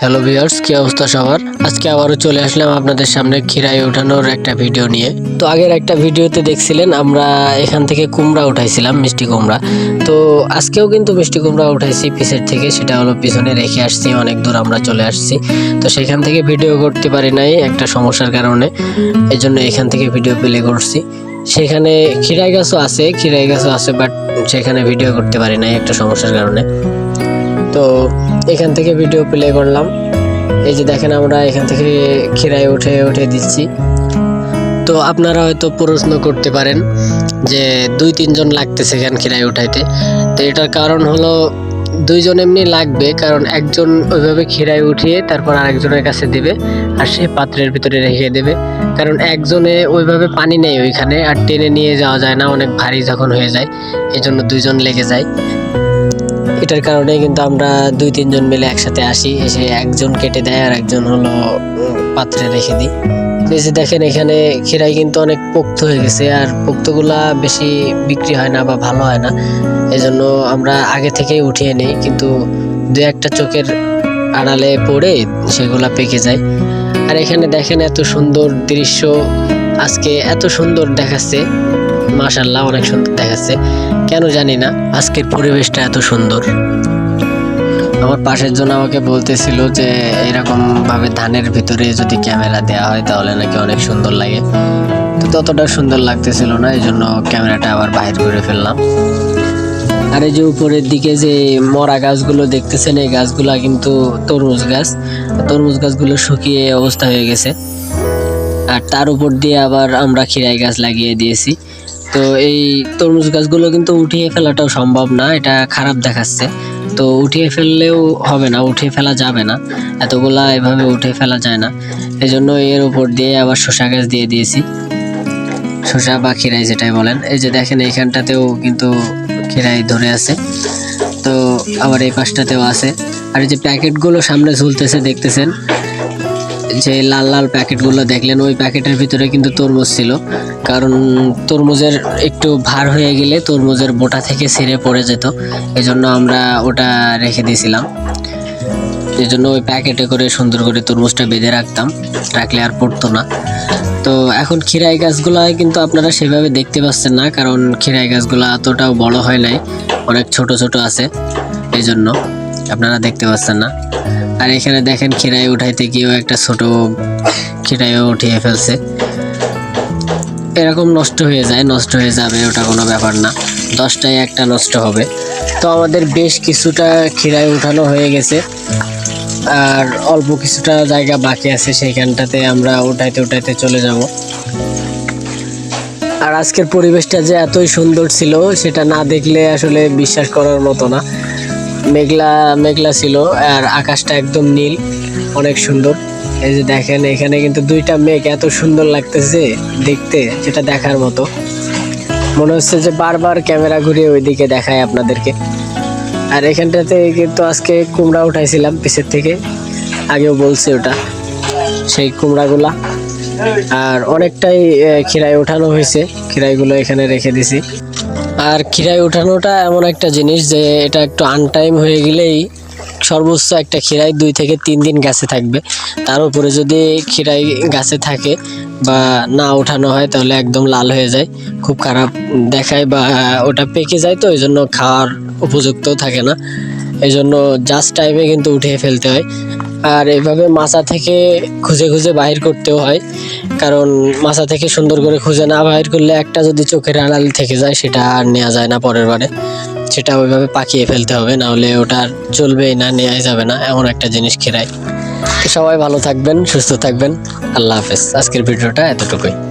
Hello viewers কি অবস্থা সবার? আজকে আবারও চলে আসলাম আপনাদের সামনে খিরাই ওঠানোর একটা ভিডিও নিয়ে। তো আগের একটা ভিডিওতে দেখছিলেন, আমরা এখান থেকে কুমড়া উঠাইছিলাম, মিষ্টি কুমড়া। তো আজকেও কিন্তু মিষ্টি কুমড়া উঠাইছি পিছের থেকে, সেটা হলো পিছনে রেখে আসছি, অনেক দূর আমরা চলে আসছি। তো সেখান থেকে ভিডিও করতে পারি নাই, একটা সমস্যার কারণে। এই জন্য এখান থেকে ভিডিও প্লে করছি। সেখানে খিরাই গাছও আছে খিরাই গাছও আছে বাট সেখানে ভিডিও করতে পারি নাই, একটা সমস্যার কারণে। তো এখান থেকে ভিডিও প্লে করলাম। এই যে দেখেন আমরা এখান থেকে খিরাই উঠে উঠে দিচ্ছি। তো আপনারা হয়তো প্রশ্ন করতে পারেন যে দুই, তিনজন লাগতেছে কেন খিরাই উঠাইতে? তো এটার কারণ হলো দুইজন এমনি লাগবে, কারণ একজন ওইভাবে খিরাই উঠিয়ে তারপর আরেকজনের কাছে দেবে আর সে পাত্রের ভিতরে রেখে দেবে। কারণ একজনে ওইভাবে পানি নেই ওইখানে আর টেনে নিয়ে যাওয়া যায় না, অনেক ভারী যখন হয়ে যায় এই জন্য দুইজন লেগে যায়। এটার কারণে কিন্তু আমরা দুই, তিনজন মিলে একসাথে আসি, এসে একজন কেটে দেয় আর একজন হলো পাত্রে রেখে দিই। যে দেখেন এখানে খিরাই কিন্তু অনেক পোক্ত হয়ে গেছে আর পোক্তগুলা বেশি বিক্রি হয় না বা ভালো হয় না। এই জন্য আমরা আগে থেকেই উঠিয়ে নিই, কিন্তু দু একটা চোখের আড়ালে পড়ে সেগুলা পেকে যায়। আর এখানে দেখেন এত সুন্দর দৃশ্য, আজকে এত সুন্দর দেখাচ্ছে। মাশাল্লাহ অনেক সুন্দর দেখাচ্ছে। কেন জানি না, আজকের পরিবেশটা এত সুন্দর। আমার পাশের জন আমাকে বলতেছিল যে এরকম ভাবে ধানের ভিতরে যদি ক্যামেরা দেওয়া হয়, তাহলে নাকি অনেক সুন্দর লাগে। তো ততটা সুন্দর লাগতেছিল না এই জন্য ক্যামেরাটা আবার বাইর করে ফেললাম। আর এই যে উপরের দিকে যে মরা গাছগুলো দেখতেছেন, এই গাছগুলা কিন্তু তরমুজ গাছ। তরমুজ গাছগুলো শুকিয়ে অবস্থা হয়ে গেছে। আর তার উপর দিয়ে আবার আমরা খিরাই গাছ লাগিয়ে দিয়েছি। তো এই তরমুজ গাছগুলো কিন্তু উঠিয়ে ফেলাটাও সম্ভব না, এটা খারাপ দেখাচ্ছে। তো উঠিয়ে ফেললেও হবে না, উঠিয়ে ফেলা যাবে না, এতগুলা এভাবে উঠে ফেলা যায় না। এই জন্য এর উপর দিয়ে আবার শসা গাছ দিয়ে দিয়েছি। শসা বা খিরাই যেটাই বলেন, এই যে দেখেন এইখানটাতেও কিন্তু খিরাই ধরে আছে। তো আবার এই পাশটাতেও আছে। আর এই যে প্যাকেটগুলো সামনে ঝুলতেছে, দেখতেছেন? যে লাল লাল প্যাকেটগুলো দেখলেন, ওই প্যাকেটের ভিতরে কিন্তু তরমুজ ছিল। কারণ তরমুজের একটু ভার হয়ে গেলে তরমুজের বোটা থেকে ছিঁড়ে পড়ে যেত। এই জন্য আমরা ওটা রেখে দিয়েছিলাম। এই জন্য ওই প্যাকেটে করে সুন্দর করে তরমুজটা বেঁধে রাখতাম। রাখলে আর পড়তো না। তো এখন খিরাই গাছগুলো কিন্তু আপনারা সেভাবে দেখতে পাচ্ছেন না, কারণ খিরাই গাছগুলো এতটাও বড় হয় নাই। অনেক ছোট ছোট আছে। এই জন্য আপনারা দেখতে পাচ্ছেন না। আর এখানে দেখেন খিরাই উঠাইতে গিয়েও একটা ছোট খিরাইও উঠিয়ে ফেলছে। এরকম নষ্ট হয়ে যায়, নষ্ট হয়ে যাবে ওটা কোনো ব্যাপার না। দশটায় একটা নষ্ট হবে। তো আমাদের বেশ কিছুটা খিরাই উঠানো হয়ে গেছে। আর অল্প কিছুটা জায়গা বাকি আছে, সেইখানটাতে আমরা উঠাইতে উঠাইতে চলে যাব। আর আজকের পরিবেশটা যে এতই সুন্দর ছিল, সেটা না দেখলে আসলে বিশ্বাস করার মতো না। মেঘলা মেঘলা ছিল আর আকাশটা একদম নীল, অনেক সুন্দর। এই যে দেখেন, এখানে কিন্তু দুইটা মেঘ এত সুন্দর লাগতেছে দেখতে, যেটা দেখার মতো। মনে হচ্ছে যে বারবার ক্যামেরা ঘুরিয়ে ওইদিকে দেখায় আপনাদেরকে। আর এখানটাতে কিন্তু আজকে কুমড়া উঠাইছিলাম পিছের থেকে, আগেও বলছি ওটা, সেই কুমড়াগুলা। আর অনেকটাই খিরাই ওঠানো হয়েছে, খিরাইগুলো এখানে রেখে দিছি। আর খিরাই উঠানোটা এমন একটা জিনিস যে এটা একটু আনটাইম হয়ে গেলেই সর্বোচ্চ একটা খিরাই দুই থেকে তিন দিন গাছে থাকবে। তার উপরে যদি খিরাই গাছে থাকে বা না ওঠানো হয় তাহলে একদম লাল হয়ে যায়, খুব খারাপ দেখায় বা ওটা পেকে যায় তো, ওই জন্য খাওয়ার উপযুক্তও থাকে না। এই জন্য জাস্ট টাইমে কিন্তু উঠিয়ে ফেলতে হয়। আর এভাবে মাছা থেকে খুঁজে খুঁজে বাহির করতেও হয়। কারণ মাছা থেকে সুন্দর করে খুঁজে না বাহির করলে একটা যদি চোখের আড়াল থেকে যায়, সেটা আর নেওয়া যায় না পরের বারে। সেটা ওইভাবে পাকিয়ে ফেলতে হবে, না হলে ওটা আর চলবেই না নেওয়াই যাবে না, এমন একটা জিনিস খেরাই তো সবাই ভালো থাকবেন, সুস্থ থাকবেন। আল্লাহ হাফেজ। আজকের ভিডিওটা এতটুকুই।